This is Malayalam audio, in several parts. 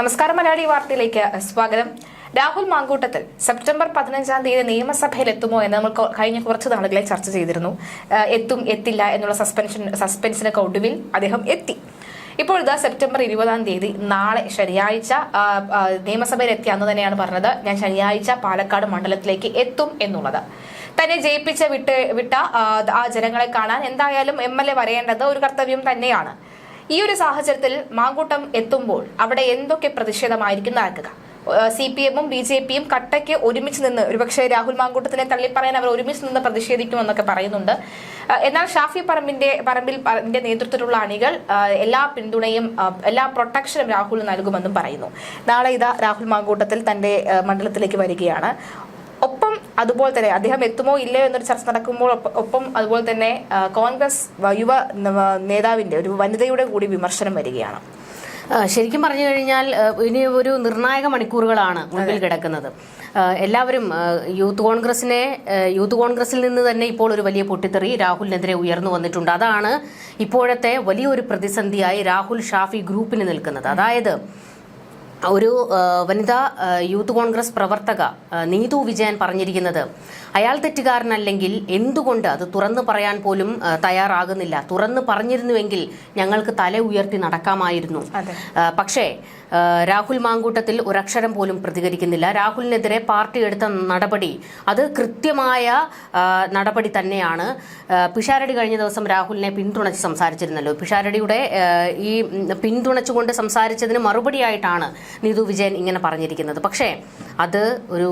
നമസ്കാരം മലയാളി വാർത്തയിലേക്ക് സ്വാഗതം. രാഹുൽ മാങ്കൂട്ടത്തിൽ സെപ്റ്റംബർ പതിനഞ്ചാം തീയതി നിയമസഭയിൽ എത്തുമോ എന്ന് നമ്മൾ കഴിഞ്ഞ കുറച്ച് നാളുകളെ ചർച്ച ചെയ്തിരുന്നു. എത്തും എത്തില്ല എന്നുള്ള സസ്പെൻഷൻ സസ്പെൻസിനൊക്കെ ഒടുവിൽ അദ്ദേഹം എത്തി. ഇപ്പോൾ ഇതാ സെപ്റ്റംബർ ഇരുപതാം തീയതി നാളെ ശനിയാഴ്ച നിയമസഭയിൽ എത്തിയ അന്ന് തന്നെയാണ് പറഞ്ഞത്. ഞാൻ ശനിയാഴ്ച പാലക്കാട് മണ്ഡലത്തിലേക്ക് എത്തും എന്നുള്ളത്. തന്നെ ജയിപ്പിച്ച വിട്ട് വിട്ട ആ ജനങ്ങളെ കാണാൻ എന്തായാലും എം എൽ എ വരേണ്ടത് ഒരു കർത്തവ്യം തന്നെയാണ്. ഈ ഒരു സാഹചര്യത്തിൽ മാങ്കൂട്ടം എത്തുമ്പോൾ അവിടെ എന്തൊക്കെ പ്രതിഷേധമായിരിക്കും നടക്കുക സി പി എമ്മും ബി ജെ പിയും കട്ടയ്ക്ക് ഒരുമിച്ച് നിന്ന് ഒരുപക്ഷെ രാഹുൽ മാങ്കൂട്ടത്തിനെ തള്ളിപ്പറയാൻ അവർ ഒരുമിച്ച് നിന്ന് പ്രതിഷേധിക്കുമെന്നൊക്കെ പറയുന്നുണ്ട്. എന്നാൽ ഷാഫി പറമ്പിന്റെ പറമ്പിൽ നേതൃത്വത്തിലുള്ള അണികൾ എല്ലാ പിന്തുണയും എല്ലാ പ്രൊട്ടക്ഷനും രാഹുൽ നൽകുമെന്നും പറയുന്നു. നാളെ ഇതാ രാഹുൽ മാങ്കൂട്ടത്തിൽ തന്റെ മണ്ഡലത്തിലേക്ക് വരികയാണ്. അതുപോലെ തന്നെ അദ്ദേഹം എത്തുമോ ഇല്ലയോ എന്നൊരു ചർച്ച നടക്കുമ്പോൾ ഒപ്പം അതുപോലെ തന്നെ കോൺഗ്രസ് യുവ നേതാവിന്റെ ഒരു വനിതയുടെ കൂടി വിമർശനം വരികയാണ്. ശരിക്കും പറഞ്ഞു കഴിഞ്ഞാൽ ഇനി ഒരു നിർണായക മണിക്കൂറുകളാണ് മുൻപിൽ കിടക്കുന്നത്. എല്ലാവരും യൂത്ത് കോൺഗ്രസിനെ യൂത്ത് കോൺഗ്രസിൽ നിന്ന് തന്നെ ഇപ്പോൾ ഒരു വലിയ പൊട്ടിത്തെറി രാഹുലിനെതിരെ ഉയർന്നു വന്നിട്ടുണ്ട്. അതാണ് ഇപ്പോഴത്തെ വലിയൊരു പ്രതിസന്ധിയായി രാഹുൽ ഷാഫി ഗ്രൂപ്പിന് നിൽക്കുന്നത്. അതായത് ഒരു വനിതാ യൂത്ത് കോൺഗ്രസ് പ്രവർത്തക നീതു വിജയൻ പറഞ്ഞിരിക്കുന്നത് അയാൾ തെറ്റുകാരനല്ലെങ്കിൽ എന്തുകൊണ്ട് അത് തുറന്നു പറയാൻ പോലും തയ്യാറാകുന്നില്ല? തുറന്നു പറഞ്ഞിരുന്നുവെങ്കിൽ ഞങ്ങൾക്ക് തല ഉയർത്തി നടക്കാമായിരുന്നു. പക്ഷേ രാഹുൽ മാങ്കൂട്ടത്തിൽ ഒരക്ഷരം പോലും പ്രതികരിക്കുന്നില്ല. രാഹുലിനെതിരെ പാർട്ടി എടുത്ത നടപടി അത് കൃത്യമായ നടപടി തന്നെയാണ്. പിഷാരടി കഴിഞ്ഞ ദിവസം രാഹുലിനെ പിന്തുണച്ച് സംസാരിച്ചിരുന്നല്ലോ. പിഷാരടിയുടെ ഈ പിന്തുണച്ചുകൊണ്ട് സംസാരിച്ചതിന് മറുപടിയായിട്ടാണ് നീതു വിജയൻ ഇങ്ങനെ പറഞ്ഞിരിക്കുന്നത്. പക്ഷേ അത് ഒരു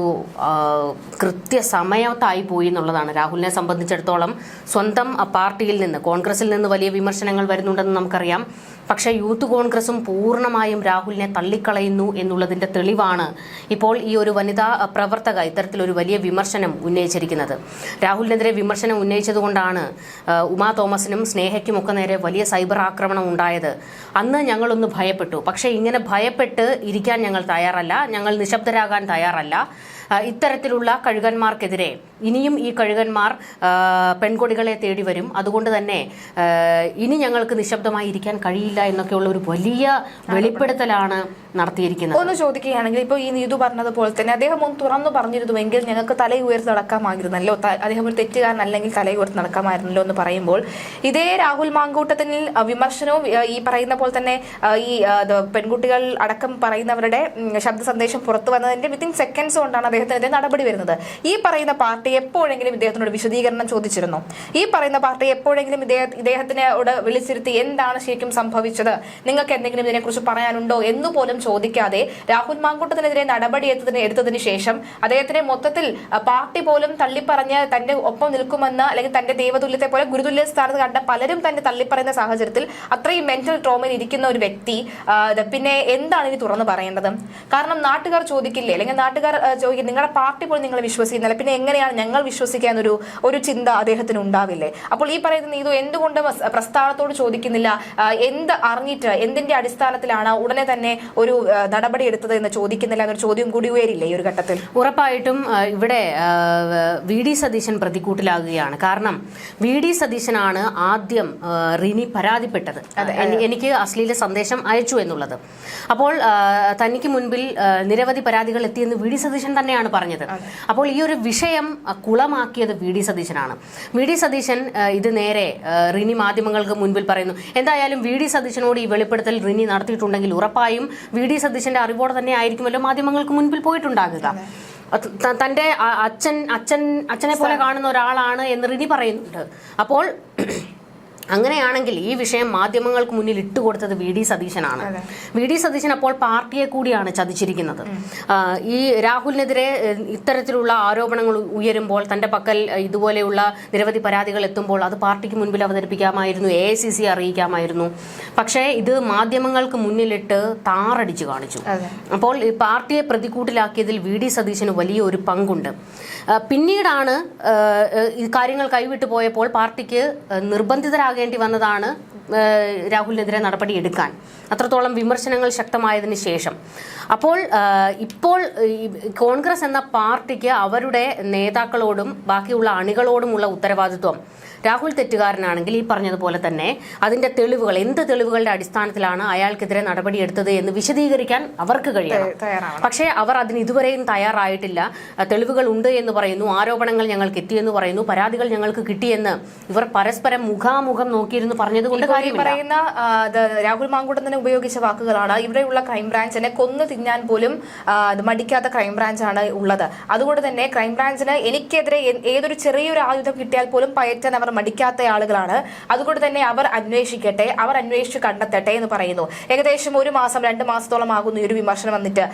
കൃത്യസമയത്തായി പോയി എന്നുള്ളതാണ്. രാഹുലിനെ സംബന്ധിച്ചിടത്തോളം സ്വന്തം പാർട്ടിയിൽ നിന്ന് കോൺഗ്രസിൽ നിന്ന് വലിയ വിമർശനങ്ങൾ വരുന്നുണ്ടെന്ന് നമുക്കറിയാം. പക്ഷേ യൂത്ത് കോൺഗ്രസും പൂർണമായും രാഹുലിനെ തള്ളിക്കളയുന്നു എന്നുള്ളതിന്റെ തെളിവാണ് ഇപ്പോൾ ഈ ഒരു വനിതാ പ്രവർത്തക ഇത്തരത്തിലൊരു വലിയ വിമർശനം ഉന്നയിച്ചിരിക്കുന്നത്. രാഹുലിനെതിരെ വിമർശനം ഉന്നയിച്ചതുകൊണ്ടാണ് ഉമാ തോമസിനും സ്നേഹയ്ക്കുമൊക്കെ നേരെ വലിയ സൈബർ ആക്രമണം ഉണ്ടായത്. അന്ന് ഞങ്ങളൊന്ന് ഭയപ്പെട്ടു. പക്ഷേ ഇങ്ങനെ ഭയപ്പെട്ട് ഇരിക്കാൻ ഞങ്ങൾ തയ്യാറല്ല. ഞങ്ങൾ നിശബ്ദരാകാൻ തയ്യാറല്ല. ഇത്തരത്തിലുള്ള കഴുകന്മാർക്കെതിരെ ഇനിയും ഈ കഴുകന്മാർ പെൺകുടികളെ തേടി വരും. അതുകൊണ്ട് തന്നെ ഇനി ഞങ്ങൾക്ക് നിശബ്ദമായി ഇരിക്കാൻ കഴിയില്ല എന്നൊക്കെയുള്ള ഒരു വലിയ വെളിപ്പെടുത്തലാണ് നടത്തിയിരിക്കുന്നത്. ഒന്ന് ചോദിക്കുകയാണെങ്കിൽ ഇപ്പോൾ ഈ നീതു പറഞ്ഞതുപോലെ തന്നെ അദ്ദേഹം ഒന്ന് തുറന്നു പറഞ്ഞിരുന്നുവെങ്കിൽ ഞങ്ങൾക്ക് തല ഉയർത്തി നടക്കാമായിരുന്നല്ലോ. അദ്ദേഹം ഒരു തെറ്റുകാരനല്ലെങ്കിൽ തല ഉയർത്തി നടക്കാമായിരുന്നല്ലോ എന്ന് പറയുമ്പോൾ ഇതേ രാഹുൽ മാങ്കൂട്ടത്തിൽ വിമർശനവും ഈ പറയുന്ന പോലെ തന്നെ ഈ പെൺകുട്ടികൾ അടക്കം പറയുന്നവരുടെ ശബ്ദ സന്ദേശം പുറത്തു വന്നതിന്റെ വിത്തിൻ സെക്കൻഡ്സ് കൊണ്ടാണ് അദ്ദേഹത്തിനെതിരെ നടപടി വരുന്നത്. ഈ പറയുന്ന പാർട്ടി എപ്പോഴെങ്കിലും ഇദ്ദേഹത്തിനോട് വിശദീകരണം ചോദിച്ചിരുന്നു. ഈ പറയുന്ന പാർട്ടി എപ്പോഴെങ്കിലും ഇദ്ദേഹ- ഇദ്ദേഹത്തിനോട് വിളിച്ചിരുത്തി എന്താണ് ശരിക്കും സംഭവിച്ചത്? നിങ്ങൾക്ക് എന്തെങ്കിലും ഇതിനെക്കുറിച്ച് പറയാനുണ്ടോ എന്ന് പോലും ചോദിക്കാതെ രാഹുൽ മാങ്കൂട്ടത്തിനെതിരെ നടപടി എടുത്തതിന് എടുത്തതിന് ശേഷം അദ്ദേഹത്തിനെ മൊത്തത്തിൽ പാർട്ടി പോലും തള്ളിപ്പറഞ്ഞ് തന്റെ ഒപ്പം നിൽക്കുമെന്ന് അല്ലെങ്കിൽ തന്റെ ദൈവതുല്യത്തെ പോലെ ഗുരുതുല്യ സ്ഥാനത്ത് കണ്ട പലരും തന്നെ തള്ളിപ്പറയുന്ന സാഹചര്യത്തിൽ അത്രയും മെന്റൽ ട്രോമയിൽ ഇരിക്കുന്ന ഒരു വ്യക്തി പിന്നെ എന്താണ് ഇനി തുറന്നു പറയേണ്ടത്? കാരണം നാട്ടുകാർ ചോദിക്കില്ലേ? അല്ലെങ്കിൽ നാട്ടുകാർ ചോദിക്കും നിങ്ങളുടെ പാർട്ടി പോലും നിങ്ങൾ വിശ്വസിക്കുന്നില്ല. പിന്നെ എങ്ങനെയാണ് ഞങ്ങൾ വിശ്വസിക്കാൻ ഒരു ഒരു ചിന്ത അദ്ദേഹത്തിന് ഉണ്ടാവില്ലേ? അപ്പോൾ ഈ പറയുന്ന നീതു എന്തുകൊണ്ട് പ്രസ്ഥാനത്തോട് ചോദിക്കുന്നില്ല. എന്ത് അറിഞ്ഞിട്ട് എന്തിന്റെ അടിസ്ഥാനത്തിലാണ് ഉടനെ തന്നെ ഒരു നടപടി എടുത്തത് എന്ന് ചോദിക്കുന്നില്ല എന്നൊരു ചോദ്യം കൂടി ഉയരില്ലേ ഈ ഒരു ഘട്ടത്തിൽ? ഉറപ്പായിട്ടും ഇവിടെ വി ഡി സതീശൻ പ്രതിക്കൂട്ടിലാകുകയാണ്. കാരണം വി ഡി സതീശനാണ് ആദ്യം റിനി പരാതിപ്പെട്ടത്. എനി- എനിക്ക് അശ്ലീല സന്ദേശം അയച്ചു എന്നുള്ളത്. അപ്പോൾ തനിക്ക് മുൻപിൽ നിരവധി പരാതികൾ എത്തിയെന്ന് വി ഡി സതീശൻ തന്നെയാണ് പറഞ്ഞത്. അപ്പോൾ ഈ ഒരു വിഷയം കുളമാക്കിയത് വി ഡി സതീശനാണ്. വി ഡി സതീശൻ ഇത് നേരെ റിനി മാധ്യമങ്ങൾക്ക് മുൻപിൽ പറയുന്നു. എന്തായാലും വി ഡി സതീശനോട് ഈ വെളിപ്പെടുത്തൽ റിനി നടത്തിയിട്ടുണ്ടെങ്കിൽ ഉറപ്പായും വി ഡി സതീശന്റെ അറിവോടെ തന്നെ ആയിരിക്കുമല്ലോ മാധ്യമങ്ങൾക്ക് മുൻപിൽ പോയിട്ടുണ്ടാകുക. തന്റെ അച്ഛൻ അച്ഛൻ അച്ഛനെ പോലെ കാണുന്ന ഒരാളാണ് എന്ന് റിനി പറയുന്നുണ്ട്. അപ്പോൾ അങ്ങനെയാണെങ്കിൽ ഈ വിഷയം മാധ്യമങ്ങൾക്ക് മുന്നിൽ ഇട്ടുകൊടുത്തത് വി ഡി സതീശനാണ്. വി ഡി സതീശൻ അപ്പോൾ പാർട്ടിയെ കൂടിയാണ് ചതിച്ചിരിക്കുന്നത്. ഈ രാഹുലിനെതിരെ ഇത്തരത്തിലുള്ള ആരോപണങ്ങൾ ഉയരുമ്പോൾ തന്റെ പക്കൽ ഇതുപോലെയുള്ള നിരവധി പരാതികൾ എത്തുമ്പോൾ അത് പാർട്ടിക്ക് മുൻപിൽ അവതരിപ്പിക്കാമായിരുന്നു എ ഐ സി സി അറിയിക്കാമായിരുന്നു. പക്ഷേ ഇത് മാധ്യമങ്ങൾക്ക് മുന്നിലിട്ട് താറടിച്ചു കാണിച്ചു. അപ്പോൾ ഈ പാർട്ടിയെ പ്രതികൂട്ടിലാക്കിയതിൽ വി ഡി സതീശന് വലിയ ഒരു പങ്കുണ്ട്. പിന്നീടാണ് ഈ കാര്യങ്ങൾ കൈവിട്ടു പോയപ്പോൾ പാർട്ടിക്ക് നിർബന്ധിതരാകേണ്ടി വന്നതാണ് രാഹുലിനെതിരെ നടപടി എടുക്കാൻ. അത്രത്തോളം വിമർശനങ്ങൾ ശക്തമായതിനു ശേഷം. അപ്പോൾ ഇപ്പോൾ കോൺഗ്രസ് എന്ന പാർട്ടിക്ക് അവരുടെ നേതാക്കളോടും ബാക്കിയുള്ള അണികളോടുമുള്ള ഉത്തരവാദിത്വം രാഹുൽ തെറ്റുകാരനാണെങ്കിൽ ഈ പറഞ്ഞതുപോലെ തന്നെ അതിന്റെ തെളിവുകൾ എന്ത് തെളിവുകളുടെ അടിസ്ഥാനത്തിലാണ് അയാൾക്കെതിരെ നടപടിയെടുത്തത് എന്ന് വിശദീകരിക്കാൻ അവർക്ക് കഴിയണം. പക്ഷേ അവർ അതിന് ഇതുവരെയും തയ്യാറായിട്ടില്ല. തെളിവുകൾ ഉണ്ട് എന്ന് പറയുന്നു ആരോപണങ്ങൾ ഞങ്ങൾക്ക് എത്തിയെന്ന് പറയുന്നു പരാതികൾ ഞങ്ങൾക്ക് കിട്ടിയെന്ന് ഇവർ പരസ്പരം മുഖാമുഖം നോക്കിയിരുന്നു പറഞ്ഞതുകൊണ്ട് പറയുന്ന രാഹുൽ ഇത് തന്നെ ഉപയോഗിച്ച വാക്കുകളാണ് ഇവിടെയുള്ള ക്രൈംബ്രാഞ്ചിനെ കൊന്നു തിന്നാൻ പോലും മടിക്കാത്ത ക്രൈംബ്രാഞ്ചാണ് ഉള്ളത്. അതുകൊണ്ട് തന്നെ ക്രൈംബ്രാഞ്ചിന് എനിക്കെതിരെ ഏതൊരു ചെറിയൊരു ആയുധം കിട്ടിയാൽ പോലും പയറ്റാൻ അവർ മടിക്കാത്ത ആളുകളാണ്. അതുകൊണ്ട് തന്നെ അവർ അന്വേഷിക്കട്ടെ അവർ അന്വേഷിച്ച് കണ്ടെത്തട്ടെ എന്ന് പറയുന്നു. ഏകദേശം ഒരു മാസം രണ്ട് മാസത്തോളം ആകുന്നു ഈ ഒരു വിമർശനം വന്നിട്ട്.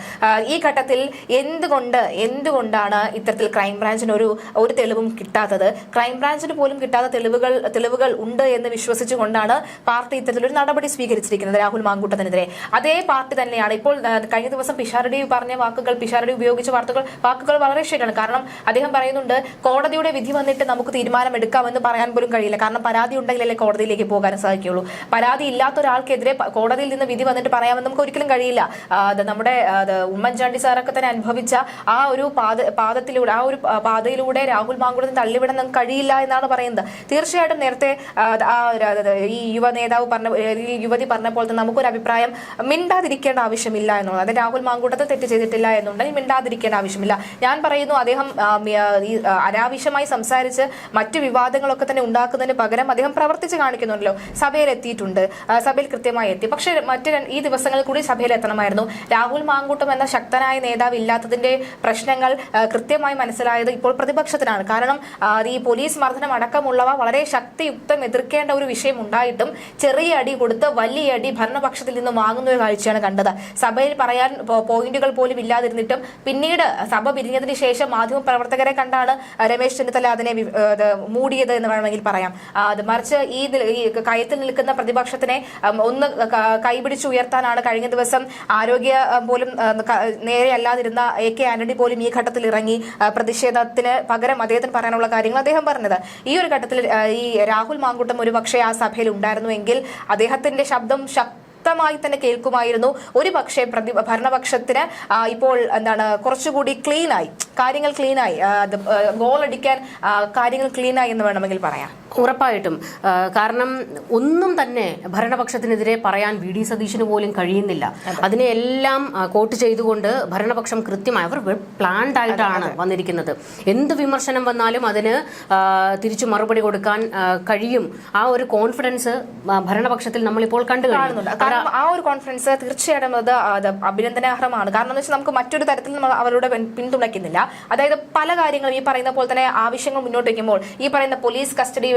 ഈ ഘട്ടത്തിൽ എന്തുകൊണ്ട് എന്തുകൊണ്ടാണ് ഇത്തരത്തിൽ ക്രൈംബ്രാഞ്ചിന് ഒരു ഒരു തെളിവും കിട്ടാത്തത്? ക്രൈംബ്രാഞ്ചിന് പോലും കിട്ടാത്ത തെളിവുകൾ തെളിവുകൾ ഉണ്ട് എന്ന് വിശ്വസിച്ചുകൊണ്ടാണ് പാർട്ടി ഇത്തരത്തിലൊരു നടപടി സ്വീകരിച്ചിരിക്കുന്നത് രാഹുൽ മാങ്കൂട്ടത്തിനെതിരെ. അതേ പാർട്ടി തന്നെയാണ് ഇപ്പോൾ കഴിഞ്ഞ ദിവസം പിഷാരടി പറഞ്ഞ വാക്കുകൾ പിഷാരടി ഉപയോഗിച്ച വാർത്തകൾ വാക്കുകൾ വളരെ ശരിയാണ്. കാരണം അദ്ദേഹം പറയുന്നുണ്ട് കോടതിയുടെ വിധി വന്നിട്ട് നമുക്ക് തീരുമാനമെടുക്കാമെന്ന് പറയാൻ പോലും കഴിയില്ല. കാരണം പരാതി ഉണ്ടെങ്കിലല്ലേ കോടതിയിലേക്ക് പോകാൻ സാധിക്കുള്ളൂ പരാതി ഇല്ലാത്ത ഒരാൾക്കെതിരെ കോടതിയിൽ നിന്ന് വിധി വന്നിട്ട് പറയാമെന്ന് നമുക്ക് ഒരിക്കലും കഴിയില്ല. നമ്മുടെ ഉമ്മൻചാണ്ടി സാറൊക്കെ തന്നെ അനുഭവിച്ച ആ ഒരു പാത പാദത്തിലൂടെ ആ ഒരു പാതയിലൂടെ രാഹുൽ മാങ്കുടത്തിന് തള്ളിവിടാൻ നമുക്ക് കഴിയില്ല എന്നാണ് പറയുന്നത്. തീർച്ചയായിട്ടും നേരത്തെ ഈ യുവ നേതാവ് പറഞ്ഞ യുവതി പറഞ്ഞ പോലെ തന്നെ നമുക്കൊരു അഭിപ്രായം മിണ്ടാതിരിക്കേണ്ട ആവശ്യമില്ല എന്നുള്ളത്. അത് രാഹുൽ മാങ്കൂട്ടത്തെ തെറ്റ് ചെയ്തിട്ടില്ല എന്നുണ്ടെങ്കിൽ മിണ്ടാതിരിക്കേണ്ട ആവശ്യമില്ല. ഞാൻ പറയുന്നു അദ്ദേഹം അനാവശ്യമായി സംസാരിച്ച് മറ്റു വിവാദങ്ങളൊക്കെ തന്നെ ഉണ്ടാക്കുന്നതിന് പകരം അദ്ദേഹം പ്രവർത്തിച്ച് കാണിക്കുന്നുണ്ടല്ലോ. സഭയിൽ എത്തിയിട്ടുണ്ട് സഭയിൽ കൃത്യമായി എത്തി. പക്ഷെ മറ്റു ഈ ദിവസങ്ങളിൽ കൂടി സഭയിൽ എത്തണമായിരുന്നു രാഹുൽ മാങ്കൂട്ടം എന്ന ശക്തനായ നേതാവ് ഇല്ലാത്തതിന്റെ പ്രശ്നങ്ങൾ കൃത്യമായി മനസ്സിലായത് ഇപ്പോൾ പ്രതിപക്ഷത്തിനാണ്. കാരണം ഈ പോലീസ് മർദ്ദനം അടക്കമുള്ളവ വളരെ ശക്തിയുക്തം എതിർക്കേണ്ട ഒരു വിഷയം ഉണ്ടായിട്ടും ചെറിയ അടി കൊടുത്ത് വലിയ അടി ഭരണപക്ഷത്തിൽ നിന്ന് വാങ്ങുന്ന ഒരു കാഴ്ചയാണ് കണ്ടത്. സഭയിൽ പറയാൻ പോയിന്റുകൾ പോലും ഇല്ലാതിരുന്നിട്ടും പിന്നീട് സഭ പിരിഞ്ഞതിന് ശേഷം മാധ്യമ പ്രവർത്തകരെ കണ്ടാണ് രമേശ് ചെന്നിത്തല അതിനെ മൂടിയത് എന്ന് വേണമെങ്കിൽ പറയാം. അത് മറിച്ച് ഈ കയത്തിൽ നിൽക്കുന്ന പ്രതിപക്ഷത്തിനെ ഒന്ന് കൈപിടിച്ചുയർത്താനാണ് കഴിഞ്ഞ ദിവസം ആരോഗ്യ പോലും നേരെയല്ലാതിരുന്ന എ കെ ആന്റണി പോലും ഈ ഘട്ടത്തിൽ ഇറങ്ങി പ്രതിഷേധത്തിന് പകരം അദ്ദേഹത്തിന് പറയാനുള്ള കാര്യങ്ങൾ അദ്ദേഹം പറഞ്ഞത്. ഈ ഒരു ഘട്ടത്തിൽ ഈ രാഹുൽ മാങ്കുട്ടം ഒരു പക്ഷേ ആ സഭയിൽ ഉണ്ടായിരുന്നുവെങ്കിൽ അദ്ദേഹത്തിന്റെ ശബ്ദം ശക്തമായി തന്നെ കേൾക്കുമായിരുന്നു. ഒരു പക്ഷേ പ്രതി ഭരണപക്ഷത്തിന് ഇപ്പോൾ എന്താണ് കുറച്ചുകൂടി ക്ലീനായി കാര്യങ്ങൾ ക്ലീനായി ഗോൾ അടിക്കാൻ കാര്യങ്ങൾ ക്ലീനായി എന്ന് വേണമെങ്കിൽ പറയാം. ഉറപ്പായിട്ടും. കാരണം ഒന്നും തന്നെ ഭരണപക്ഷത്തിനെതിരെ പറയാൻ വി ഡി സതീശന് പോലും കഴിയുന്നില്ല. അതിനെ എല്ലാം കോട്ട് ചെയ്തുകൊണ്ട് ഭരണപക്ഷം കൃത്യമായി അവർ പ്ലാൻഡ് ആയിട്ടാണ് വന്നിരിക്കുന്നത്. എന്ത് വിമർശനം വന്നാലും അതിന് തിരിച്ചു മറുപടി കൊടുക്കാൻ കഴിയും. ആ ഒരു കോൺഫിഡൻസ് ഭരണപക്ഷത്തിൽ നമ്മളിപ്പോൾ കണ്ടു കാണുന്നുണ്ട്. കാരണം ആ ഒരു കോൺഫിഡൻസ് തീർച്ചയായിട്ടും അത് അഭിനന്ദനാർഹമാണ്. കാരണം എന്ന് വെച്ചാൽ നമുക്ക് മറ്റൊരു തരത്തിൽ നമ്മൾ അവരുടെ പിന്തുണയ്ക്കുന്നില്ല. അതായത് പല കാര്യങ്ങളും ഈ പറയുന്ന പോലെ തന്നെ ആവശ്യങ്ങൾ മുന്നോട്ട് വയ്ക്കുമ്പോൾ ഈ പറയുന്ന പോലീസ് കസ്റ്റഡി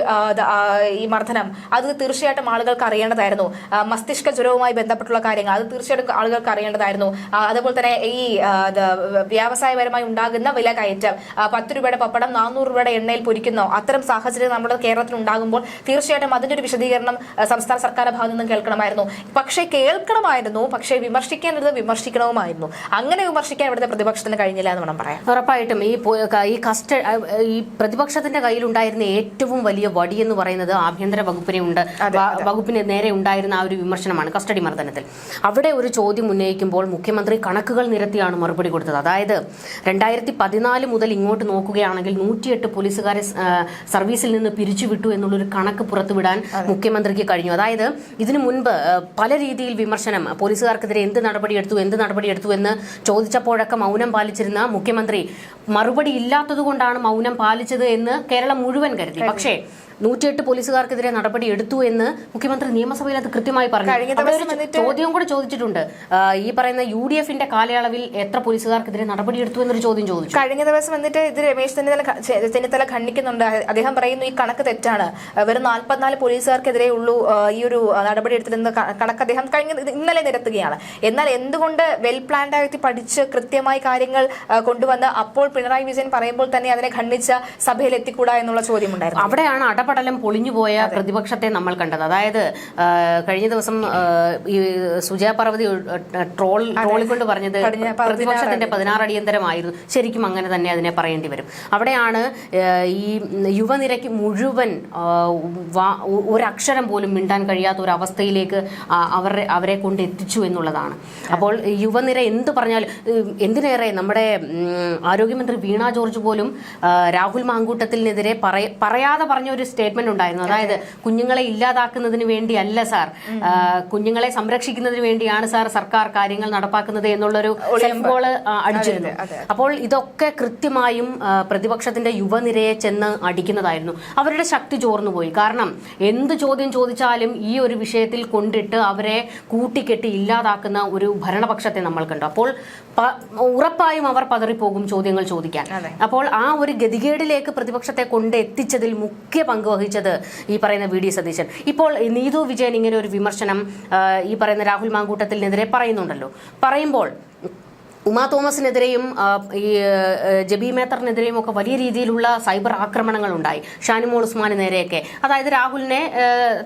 ഈ മർദ്ദനം. അത് തീർച്ചയായിട്ടും ആളുകൾക്ക് അറിയേണ്ടതായിരുന്നു. മസ്തിഷ്ക ജ്വരവുമായി ബന്ധപ്പെട്ടുള്ള കാര്യങ്ങൾ അത് തീർച്ചയായിട്ടും ആളുകൾക്ക് അറിയേണ്ടതായിരുന്നു. അതുപോലെ തന്നെ ഈ വ്യവസായപരമായി ഉണ്ടാകുന്ന വില കയറ്റം. പത്ത് രൂപയുടെ പപ്പടം നാനൂറ് രൂപയുടെ എണ്ണയിൽ പൊരിക്കുന്നോ. അത്തരം സാഹചര്യം നമ്മുടെ കേരളത്തിൽ ഉണ്ടാകുമ്പോൾ തീർച്ചയായിട്ടും അതിന്റെ ഒരു വിശദീകരണം സംസ്ഥാന സർക്കാരിന്റെ ഭാഗത്തു നിന്നും കേൾക്കണമായിരുന്നു. പക്ഷേ കേൾക്കണമായിരുന്നു പക്ഷേ വിമർശിക്കേണ്ടത് വിമർശിക്കണമായിരുന്നു അങ്ങനെ വിമർശിക്കാൻ ഇവിടുത്തെ പ്രതിപക്ഷത്തിന് കഴിഞ്ഞില്ല എന്ന് വേണം പറയാം ഉറപ്പായിട്ടും ഈ ഈ കസ്റ്റ ഈ പ്രതിപക്ഷത്തിന്റെ കയ്യിലുണ്ടായിരുന്ന ഏറ്റവും വലിയ വടി എന്ന് പറയുന്നത് ആഭ്യന്തര വകുപ്പിനെ ഉണ്ട്. വകുപ്പിന് നേരെ ഉണ്ടായിരുന്ന ആ ഒരു വിമർശനമാണ് കസ്റ്റഡി മർദ്ദനത്തിൽ. അവിടെ ഒരു ചോദ്യം ഉന്നയിക്കുമ്പോൾ മുഖ്യമന്ത്രി കണക്കുകൾ നിരത്തിയാണ് മറുപടി കൊടുത്തത്. അതായത് രണ്ടായിരത്തി പതിനാല് മുതൽ ഇങ്ങോട്ട് നോക്കുകയാണെങ്കിൽ നൂറ്റിയെട്ട് പോലീസുകാരെ സർവീസിൽ നിന്ന് പിരിച്ചുവിട്ടു എന്നുള്ളൊരു കണക്ക് പുറത്തുവിടാൻ മുഖ്യമന്ത്രിക്ക് കഴിഞ്ഞു. അതായത് ഇതിനു മുൻപ് പല രീതിയിൽ വിമർശനം പോലീസുകാർക്കെതിരെ എന്ത് നടപടിയെടുത്തു എന്ത് നടപടിയെടുത്തു എന്ന് ചോദിച്ചപ്പോഴൊക്കെ മൗനം പാലിച്ചിരുന്ന മുഖ്യമന്ത്രി മറുപടി ഇല്ലാത്തതുകൊണ്ടാണ് മൗനം പാലിച്ചത് എന്ന് കേരളം മുഴുവൻ കരുതി. പക്ഷേ നൂറ്റിയെട്ട് പോലീസുകാർക്കെതിരെ നടപടി എടുത്തു എന്ന് മുഖ്യമന്ത്രി നിയമസഭയിൽ അത് കൃത്യമായി പറഞ്ഞു. ചോദ്യം കൂടെ ചോദിച്ചിട്ടുണ്ട്. ഈ പറയുന്ന യു ഡി എഫിന്റെ കാലയളവിൽ എത്ര പോലീസുകാർക്കെതിരെ നടപടി എടുത്തു എന്നൊരു ചോദ്യം ചോദിച്ചു. കഴിഞ്ഞ ദിവസം വന്നിട്ട് ഇത് രമേശ് ചെന്നിത്തല ചെന്നിത്തല ഖണ്ഡിക്കുന്നുണ്ട്. അദ്ദേഹം പറയുന്നു ഈ കണക്ക് തെറ്റാണ്. വെറും നാൽപ്പത്തിനാല് പോലീസുകാർക്കെതിരെ ഉള്ളൂ ഈ ഒരു നടപടി എടുത്തിരുന്ന കണക്ക് അദ്ദേഹം കഴിഞ്ഞ ഇന്നലെ നിരത്തുകയാണ്. എന്നാൽ എന്തുകൊണ്ട് വെൽ പ്ലാൻഡ് ആയിട്ട് പഠിച്ച് കൃത്യമായി കാര്യങ്ങൾ കൊണ്ടുവന്ന് അപ്പോൾ പിണറായി വിജയൻ പറയുമ്പോൾ തന്നെ അതിനെ ഖണ്ഡിച്ച സഭയിൽ എത്തിക്കൂടാ എന്നുള്ള ചോദ്യമുണ്ടായിരുന്നു അവിടെയാണ് അടപടലം പൊളിഞ്ഞുപോയ പ്രതിപക്ഷത്തെ നമ്മൾ കണ്ടത്. അതായത് കഴിഞ്ഞ ദിവസം ഈ സുജയ പാർവതി ട്രോൾ ട്രോളിക്കൊണ്ട് പറഞ്ഞത് പ്രതിപക്ഷത്തിന്റെ പതിനാറ് അടിയന്തരമായിരുന്നു ശരിക്കും അങ്ങനെ തന്നെ അതിനെ പറയേണ്ടി വരും. അവിടെയാണ് ഈ യുവനിരയ്ക്ക് മുഴുവൻ ഒരക്ഷരം പോലും മിണ്ടാൻ കഴിയാത്ത ഒരു അവസ്ഥയിലേക്ക് അവരെ അവരെ കൊണ്ട് എത്തിച്ചു എന്നുള്ളതാണ്. അപ്പോൾ യുവനിര എന്ത് പറഞ്ഞാലും എന്തിനേറെ നമ്മുടെ ആരോഗ്യമന്ത്രി വീണ ജോർജ് പോലും രാഹുൽ മാങ്കൂട്ടത്തിനെതിരെ പറയാതെ പറഞ്ഞ ഒരു സ്റ്റേറ്റ്മെന്റ് ഉണ്ടായിരുന്നു. അതായത് കുഞ്ഞുങ്ങളെ ഇല്ലാതാക്കുന്നതിന് വേണ്ടിയല്ല സാർ. കുഞ്ഞുങ്ങളെ സംരക്ഷിക്കുന്നതിന് വേണ്ടിയാണ് സാർ സർക്കാർ കാര്യങ്ങൾ നടപ്പാക്കുന്നത് എന്നുള്ളൊരു ഗോൾ അടിച്ചിരുന്നു. അപ്പോൾ ഇതൊക്കെ കൃത്യമായും പ്രതിപക്ഷത്തിന്റെ യുവനിരയെ ചെന്ന് അടിക്കുന്നതായിരുന്നു. അവരുടെ ശക്തി ചോർന്നുപോയി. കാരണം എന്ത് ചോദ്യം ചോദിച്ചാലും ഈ ഒരു വിഷയത്തിൽ കൊണ്ടിട്ട് അവരെ കൂട്ടിക്കെട്ടി ഇല്ലാതാക്കുന്ന ഒരു ഭരണപക്ഷത്തെ നമ്മൾ കണ്ടു. അപ്പോൾ ഉറപ്പായും അവർ പതറിപ്പോകും ചോദ്യങ്ങൾ ചോദിക്കാൻ. അപ്പോൾ ആ ഒരു ഗതികേടിലേക്ക് പ്രതിപക്ഷത്തെ കൊണ്ട് എത്തിച്ചതിൽ മുഖ്യ പങ്ക് വഹിച്ചത് ഈ പറയുന്ന വി ഡി സതീശൻ. ഇപ്പോൾ നീതു വിജയൻ ഇങ്ങനെ ഒരു വിമർശനം ഈ പറയുന്ന രാഹുൽ മാങ്കൂട്ടത്തിനെതിരെ പറയുന്നുണ്ടല്ലോ. പറയുമ്പോൾ ഉമാ തോമസിനെതിരെയും ഈ ജബി മേത്തറിനെതിരെയും ഒക്കെ വലിയ രീതിയിലുള്ള സൈബർ ആക്രമണങ്ങൾ ഉണ്ടായി. ഷാനിമോൾ ഉസ്മാന് നേരെയൊക്കെ. അതായത് രാഹുലിനെ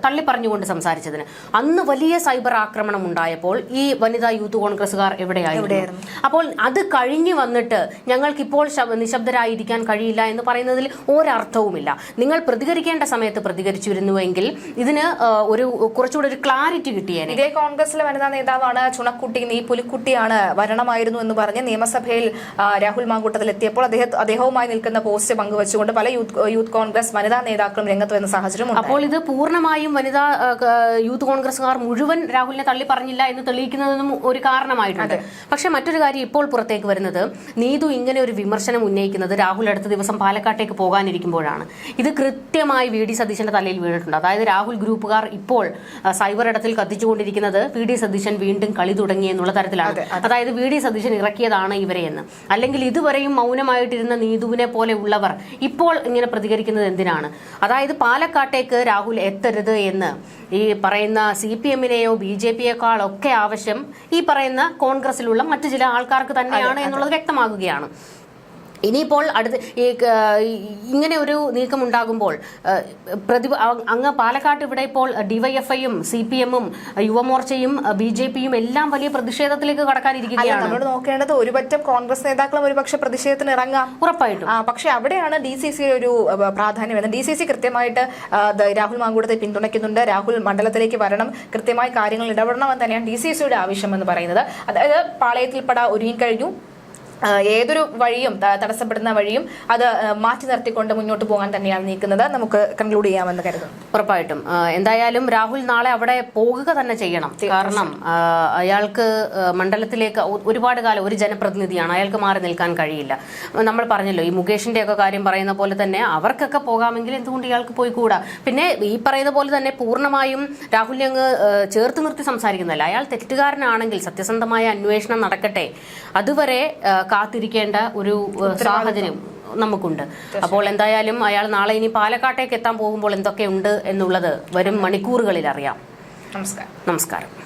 തള്ളിപ്പറഞ്ഞുകൊണ്ട് സംസാരിച്ചതിന്. അന്ന് വലിയ സൈബർ ആക്രമണം ഉണ്ടായപ്പോൾ ഈ വനിതാ യൂത്ത് കോൺഗ്രസുകാർ എവിടെയായിരുന്നു? അപ്പോൾ അത് കഴിഞ്ഞു വന്നിട്ട് ഞങ്ങൾക്കിപ്പോൾ ശബ- നിശബ്ദരായിരിക്കാൻ കഴിയില്ല എന്ന് പറയുന്നതിൽ ഒരർത്ഥവുമില്ല. നിങ്ങൾ പ്രതികരിക്കേണ്ട സമയത്ത് പ്രതികരിച്ചിരുന്നുവെങ്കിൽ ഇതിന് ഒരു കുറച്ചുകൂടി ഒരു ക്ലാരിറ്റി കിട്ടിയേനെ. ഇതേ കോൺഗ്രസിലെ വനിതാ നേതാവാണ് ചുണക്കുട്ടി. നീ പുലിക്കുട്ടിയാണ്. വരണമായിരുന്നു എന്ന് പറഞ്ഞ് നിയമസഭയിൽ രാഹുൽ മാങ്കൂട്ടത്തിൽ എത്തിയപ്പോൾ അദ്ദേഹം അദ്ദേഹവുമായി നിൽക്കുന്ന പോസ്റ്റ് പങ്കുവച്ചുകൊണ്ട് പല യൂത്ത് യൂത്ത് കോൺഗ്രസ് വനിതാ നേതാക്കളും രംഗത്ത് വരുന്ന സാഹചര്യം. അപ്പോൾ ഇത് പൂർണമായും വനിതാ യൂത്ത് കോൺഗ്രസുകാർ മുഴുവൻ രാഹുലിനെ തള്ളി പറഞ്ഞില്ല എന്ന് തെളിയിക്കുന്നതിനും ഒരു കാരണമായിട്ടുണ്ട്. പക്ഷെ മറ്റൊരു കാര്യം ഇപ്പോൾ പുറത്തേക്ക് വരുന്നത് നീതു ഇങ്ങനെ ഒരു വിമർശനം ഉന്നയിക്കുന്നത് രാഹുൽ അടുത്ത ദിവസം പാലക്കാട്ടേക്ക് പോകാനിരിക്കുമ്പോഴാണ്. ഇത് കൃത്യമായി വി ഡി സതീശന്റെ തലയിൽ വീണിട്ടുണ്ട്. അതായത് രാഹുൽ ഗ്രൂപ്പുകാർ ഇപ്പോൾ സൈബർ ഇടത്തിൽ കത്തിച്ചുകൊണ്ടിരിക്കുന്നത് വി ഡി സതീശൻ വീണ്ടും കളി തുടങ്ങി എന്നുള്ള തരത്തിലാണ്. അതായത് വി ഡി സതീശൻ ഇറക്കിയതാണ് ഇവരെ എന്ന്. അല്ലെങ്കിൽ ഇതുവരെയും മൗനമായിട്ടിരുന്ന നീതുവിനെ പോലെ ഉള്ളവർ ഇപ്പോൾ ഇങ്ങനെ പ്രതികരിക്കുന്നത് എന്തിനാണ്? അതായത് പാലക്കാട്ടേക്ക് രാഹുൽ എത്തരുത് എന്ന് ഈ പറയുന്ന സി പി എമ്മിനെയോ ബി ജെ പിയേക്കാളൊക്കെ ആവശ്യം ഈ പറയുന്ന കോൺഗ്രസിലുള്ള മറ്റു ചില ആൾക്കാർക്ക് തന്നെയാണ് എന്നുള്ളത് വ്യക്തമാകുകയാണ്. ഇനിയിപ്പോൾ അടുത്ത് ഈ ഇങ്ങനെ ഒരു നീക്കം ഉണ്ടാകുമ്പോൾ പ്രതി അങ്ങ് പാലക്കാട്ട് ഇവിടെ ഇപ്പോൾ ഡിവൈഎഫ്ഐയും സി പി എമ്മും യുവമോർച്ചയും ബി ജെ പിയും എല്ലാം വലിയ പ്രതിഷേധത്തിലേക്ക് കടക്കാനിരിക്കുകയാണ്. നമ്മൾ നോക്കേണ്ടത് ഒരുപറ്റം കോൺഗ്രസ് നേതാക്കളും ഒരുപക്ഷെ പ്രതിഷേധത്തിന് ഇറങ്ങാം. ഉറപ്പായിട്ടും. പക്ഷെ അവിടെയാണ് ഡി സി സി ഒരു പ്രാധാന്യം വരുന്നത്. ഡി സി സി കൃത്യമായിട്ട് രാഹുൽ മാങ്കൂടത്തെ പിന്തുണയ്ക്കുന്നുണ്ട്. രാഹുൽ മണ്ഡലത്തിലേക്ക് വരണം. കൃത്യമായി കാര്യങ്ങൾ ഇടപെടണമെന്ന് തന്നെയാണ് ഡി സി സിയുടെ ആവശ്യം എന്ന് പറയുന്നത്. അതായത് പാളയത്തിൽപ്പെട ഒരുങ്ങിക്കഴിഞ്ഞു. ആ, ഏതൊരു വഴിയും തടസ്സപ്പെടുന്ന വഴിയും അത് മാറ്റി നിർത്തിക്കൊണ്ട് മുന്നോട്ട് പോകാൻ തന്നെയാണ് നീക്കുന്നത്. നമുക്ക് കൺക്ലൂഡ് ചെയ്യാമെന്ന് കരുതുന്നു. ഉറപ്പായിട്ടും. എന്തായാലും രാഹുൽ നാളെ അവിടെ പോകുക തന്നെ ചെയ്യണം. കാരണം അയാൾക്ക് മണ്ഡലത്തിലേക്ക് ഒരുപാട് കാലം ഒരു ജനപ്രതിനിധിയാണ്. അയാൾക്ക് മാറി നിൽക്കാൻ കഴിയില്ല. നമ്മൾ പറഞ്ഞല്ലോ ഈ മുകേഷിന്റെ ഒക്കെ കാര്യം പറയുന്ന പോലെ തന്നെ അവർക്കൊക്കെ പോകാമെങ്കിൽ എന്തുകൊണ്ട് ഇയാൾക്ക് പോയി കൂടാ പിന്നെ ഈ പറയുന്ന പോലെ തന്നെ പൂർണമായും രാഹുലിനെ അങ്ങ് ചേർത്ത് നിർത്തി സംസാരിക്കുന്നില്ല അയാൾ തെറ്റുകാരനാണെങ്കിൽ സത്യസന്ധമായ അന്വേഷണം നടക്കട്ടെ. അതുവരെ കാത്തിരിക്കേണ്ട ഒരു സാഹചര്യം നമുക്കുണ്ട്. അപ്പോൾ എന്തായാലും അയാൾ നാളെ ഇനി പാലക്കാട്ടേക്ക് എത്താൻ പോകുമ്പോൾ എന്തൊക്കെയുണ്ട് എന്നുള്ളത് വരും മണിക്കൂറുകളിൽ അറിയാം. നമസ്കാരം. നമസ്കാരം.